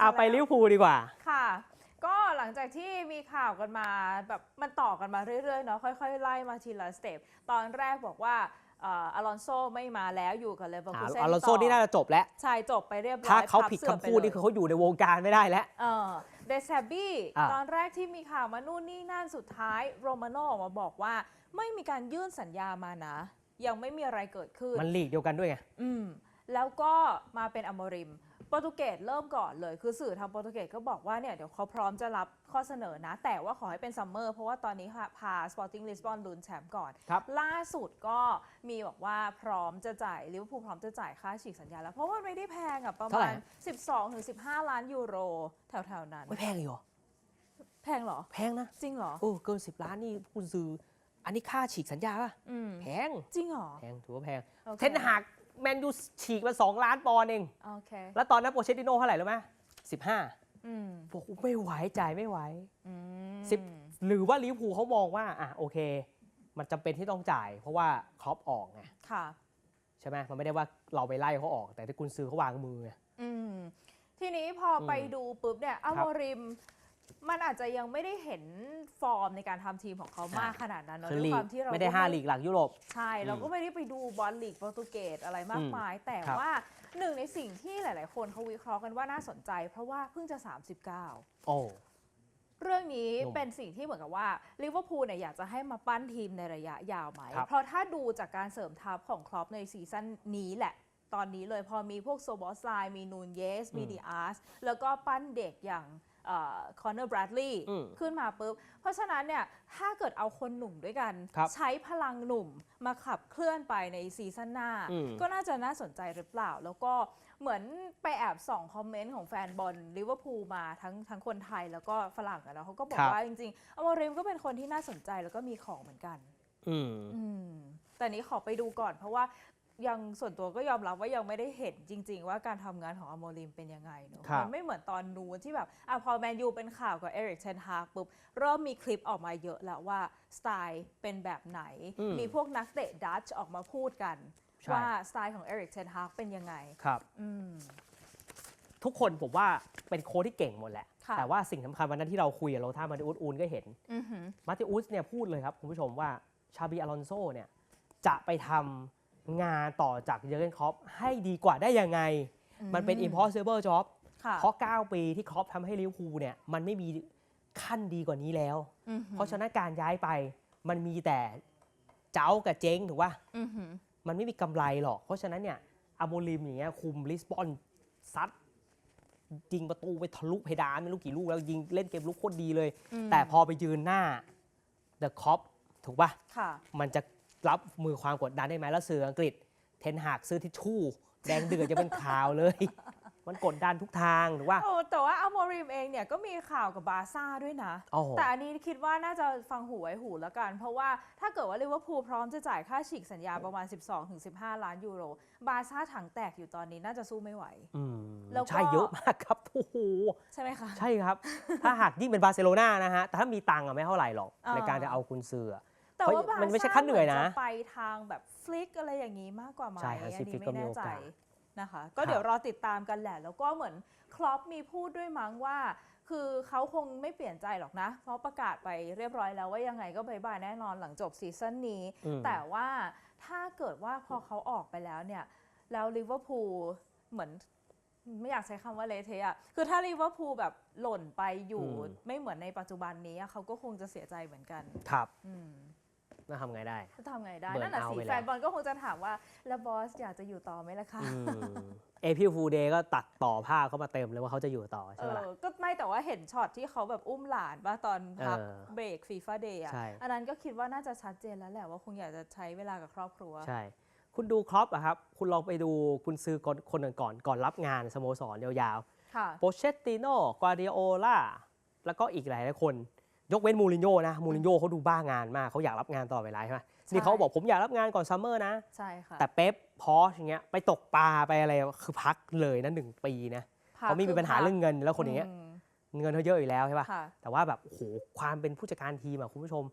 อะซะไปแล้วลิเวอร์พูลดีกว่า ค่ะ ก็หลังจากที่มีข่าวกันมาแบบมันต่อกันมาเรื่อยๆเนาะค่อยๆ ไล่มาทีละสเต็ปตอนแรกบอกว่าเอ่ออลอนโซไม่มาแล้วอยู่กับเลเวอร์พูลอลอนโซนี่น่าจะจบแล้ว ใช่จบไปเรียบร้อยถ้าเขาพับผิดสื้อคำพูดไปเลย นี่คือเขาอยู่ในวงการไม่ได้แล้ว เออเดซบบี้อะตอนแรกที่มีข่าวมานู่นนี่นั่นสุดท้ายโรมาโนออกมาบอกว่า ไม่มีการยื่นสัญญามานะ ยังไม่มีอะไรเกิดขึ้น มันลีกเดียวกันด้วยไง อืมแล้วก็มาเป็นอมริม โปรตุเกสเริ่มก่อนเลย คือสื่อทางโปรตุเกสก็บอกว่าเนี่ยเดี๋ยวเขาพร้อมจะรับข้อเสนอนะ แต่ว่าขอให้เป็นซัมเมอร์เพราะว่าตอนนี้ค่ะพา Sporting Lisbon ลุ้นแชมป์ก่อน ครับ ล่าสุดก็มีบอกว่าพร้อมจะจ่ายลิเวอร์พูลพร้อมจะจ่ายค่าฉีกสัญญาแล้ว เพราะว่าไม่ได้แพงอะประเท่าไหร่มาณ12ถึง15 ล้านยูโร แถวๆนั้น ไม่แพงเลยเหรอ แพงเหรอ แพงนะจริงเหรอ โอ้เกิน 10 ล้านนี่คุณซื้อ อันนี้ค่าฉีกสัญญาป่ะ อืม แพง จริงเหรอ แพงถือว่าแพง โอคเทนหาก แมนยูฉีกมา2ล้านปอนด์เอง โอเคแล้วตอนนั้นโปรเชตติโน่เท่าไหร่รู้ไหมสิบห้าอืมบอกไม่ไหวจ่ายไม่ไหว อืมสิบ หรือว่าลิเวอร์พูลเขามองว่าอะโอเค มันจำเป็นที่ต้องจ่าย เพราะว่าครอปออกไงค่ะ ใช่ไหมมันไม่ได้ว่าเราไปไล่เขาออก แต่ที่คุณซื้อเขาวางมือไง อืมทีนี้พอไปดูปุ๊บเนี่ยอัลโมริม มันอาจจะยังไม่ได้เห็นฟอร์มในการทำทีมของเขามากขนาดนั้นเนอะคือด้วยลีคกวามที่เราไม่ได้ก็ ห้าลีกหลักยุโรป ใช่ เราก็ไม่ได้ไปดูบอลลีกโปรตุเกสอะไรมากมาย แต่ครับ ว่าหนึ่งในสิ่งที่หลาย ๆ คนเขาวิเคราะห์กันว่าน่าสนใจ เพราะว่าเพิ่งจะ 39 โอ้ เรื่องนี้หนุ่มเป็นสิ่งที่เหมือนกับว่าลิเวอร์พูลเนี่ยอยากจะให้มาปั้นทีมในระยะยาวไหม ครับ เพราะถ้าดูจากการเสริมทัพของครอปในซีซั่นนี้แหละ ตอนนี้เลยพอมีพวกโซบอสไลมีนูนเยสมีอืมดีอาร์สแล้วก็ปั้นเด็กอย่าง คอนเนอร์บรัดลีย์อืมขึ้นมาปุ๊บ เพราะฉะนั้นเนี่ยถ้าเกิดเอาคนหนุ่มด้วยกัน ครับใช้พลังหนุ่มมาขับเคลื่อนไปในซีซั่นหน้า อืม ก็น่าจะน่าสนใจหรือเปล่า แล้วก็เหมือนไปแอบส่องคอมเมนต์ของแฟนบอลลิเวอร์พูลมาทั้งทั้งคนไทยแล้วก็ฝรั่งอะนะเขาก็บอกครับ ว่าจริงๆอมริมก็เป็นคนที่น่าสนใจแล้วก็มีของเหมือนกัน อืม อืมแต่นี้ขอไปดูก่อนเพราะว่า ยังส่วนตัวก็ยอมรับว่ายังไม่ได้เห็นจริง ๆ ว่าการทำงานของอโมริมเป็นยังไงเนอะครับมันไม่เหมือนตอนนู้นที่แบบอะพอแมนยูเป็นข่าวกับเอริกเทนฮากปุ๊บ เริ่มมีคลิปออกมาเยอะแล้วว่า สไตล์เป็นแบบไหนอืมมีพวกนักเตะดัตช์ออกมาพูดกันใช่ว่าสไตล์ของเอริกเทนฮากเป็นยังไงครับอืมทุกคนผมว่าเป็นโค้ชที่เก่งหมดแหละค่ะแต่ว่าสิ่งสำคัญวันนั้นที่เราคุยกับโรท่ามาติอุสอูนก็เห็นอือหือมาติอุสเนี่ยพูดเลยครับคุณผู้ชมว่าชาบีอลอนโซเนี่ยจะไปทำ งานต่อจากเยอร์เกนคล็อปให้ดีกว่าได้ยังไง มันเป็น impossible job ค่ะเพราะ 9 ปีที่ครอปทำให้ลิเวอร์พูลเนี่ยมันไม่มีขั้นดีกว่านี้แล้วอือหือเพราะฉะนั้นการย้ายไปมันมีแต่เจ้ากับเจ๊งถูกป่ะอือหือมันไม่มีกำไรหรอก เพราะฉะนั้นเนี่ยอาโมลิมอย่างเงี้ยคุมลิสบอนซัดยิงประตูไปทะลุเพดานไม่รู้กี่ลูกแล้วยิงเล่นเกมลุกโคตรดีเลยอืมแต่พอไปยืนหน้าเดอะคอปถูกป่ะค่ะมันจะ รับมือความกดดันได้ไหมแล้วสื่ออังกฤษ เทนหากซื้อทิชชู่ แดงเดือดจะเป็นข่าวเลย มันกดดันทุกทางถูกป่ะโอ้แต่ว่าอัลโมริมเองเนี่ยก็มีข่าวกับบาร์ซ่าด้วยนะ โอ้โห แต่อันนี้คิดว่าน่าจะฟังหูไว้หูแล้วกัน เพราะว่าถ้าเกิดว่าลิเวอร์พูลพร้อมจะจ่ายค่าฉีกสัญญาประมาณ 12-15 ล้านยูโร บาร์ซ่าถังแตกอยู่ตอนนี้น่าจะสู้ไม่ไหว อืมแล้วก็ ใช่เยอะมากครับโอ้โห ใช่ไหมคะ ใช่ครับ ถ้าหากยิ่งเป็นบาร์เซโลนานะฮะ แต่ถ้ามีตังค์อะไม่เท่าไหร่หรอก อ่า ในการจะเอาคุณซื้ออะ แต่ว่าเพราะบาร์มันไม่ใช่ซ่าขั้นเหนื่อยนะมืจะไปทางแบบฟลิกอะไรอย่างนี้มากกว่าไหมใช่อัฮะนซีฟลินี้กก็ไม่มีแน่โอใจกาสนะคะก็เดี๋ยวรอติดตามกันแหละ แล้วก็เหมือนคลอปมีพูดด้วยมั้งว่า คือเขาคงไม่เปลี่ยนใจหรอกนะ เพราะประกาศไปเรียบร้อยแล้วว่ายังไงก็บายบายแน่นอนหลังจบซีซั่นนี้อืมแต่ว่าถ้าเกิดว่าพอเขาออกไปแล้วเนี่ย แล้วลิเวอร์พูลเหมือนไม่อยากใช้คำว่าเละเทะอะคือถ้าลิเวอร์พูลแบบหล่นไปอยู่อืมไม่เหมือนในปัจจุบันนี้อะเขาก็คงจะเสียใจเหมือนกัน ครับอืม น่าทำไงได้ จะทำไงได้เบิร์นนั่นน่ะเอาสิไปแล้ว แฟนบอลก็คงจะถามว่า แล้วบอสอยากจะอยู่ต่อไหมล่ะคะเอพิฟูเดย์ก็ตัดต่อภาพเข้ามาเต็มเลยว่าเขาจะอยู่ต่อเอใช่ไหมล่ะ อก็ไม่แต่ว่าเห็นช็อตที่เขาแบบอุ้มหลานป่ะตอนพักเออเบรกฟีฟ่าเดย์อะใช่ อันนั้นก็คิดว่าน่าจะชัดเจนแล้วแหละว่าคงอยากจะใช้เวลากับครอบครัว ใช่ คุณดูครอปอะครับ คุณลองไปดูคุณซื้อคนคนก่อนก่อนรับงานสโมสรยาวค่ะ ๆโปเชตติโน่กวาเดโอล่า แล้วก็อีกหลายหลายๆคน ยกเว้นมูรินโญ่นะมูรินโญ่เขาดูบ้างานมากเขาอยากรับงานตลอดเวลาใช่ไหมนี่เขาบอกผมอยากรับงานก่อนซัมเมอร์นะ ใช่ค่ะ แต่เป๊ปพอชอย่างเงี้ยไปตกปลาไปอะไรคือพักเลยนะหนึ่งปีนะพักเขาไม่มีปัญหาคือพักเรื่องเงินแล้วคนอย่างเงี้ยมเงินเขาเยอะอยู่แล้วใช่ป่ะค่ะแต่ว่าแบบโอ้โหความเป็นผู้จัดการทีมอะคุณผู้ชม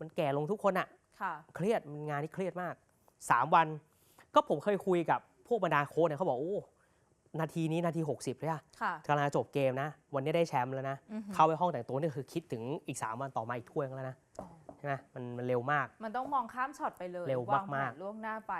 มันแก่ลงทุกคนอะค่ะเครียดมันงานที่เครียดมาก 3 วัน ก็ผมเคยคุยกับพวกบรรดาโค้ชเนี่ยเขาบอกโอ้ นาทีนี้นาที 60เลยอะค่ะกำลังจะจบเกมนะ วันนี้ได้แชมป์แล้วนะอือหือเข้าไปห้องแต่งตัวนี่คือคิดถึงอีก 3 วันต่อมาอีกถ้วยแล้วนะอ๋อใช่ไหมมันมันเร็วมาก มันต้องมองข้ามช็อตไปเลยเร็ววางแผมากนๆล่วงหน้าไป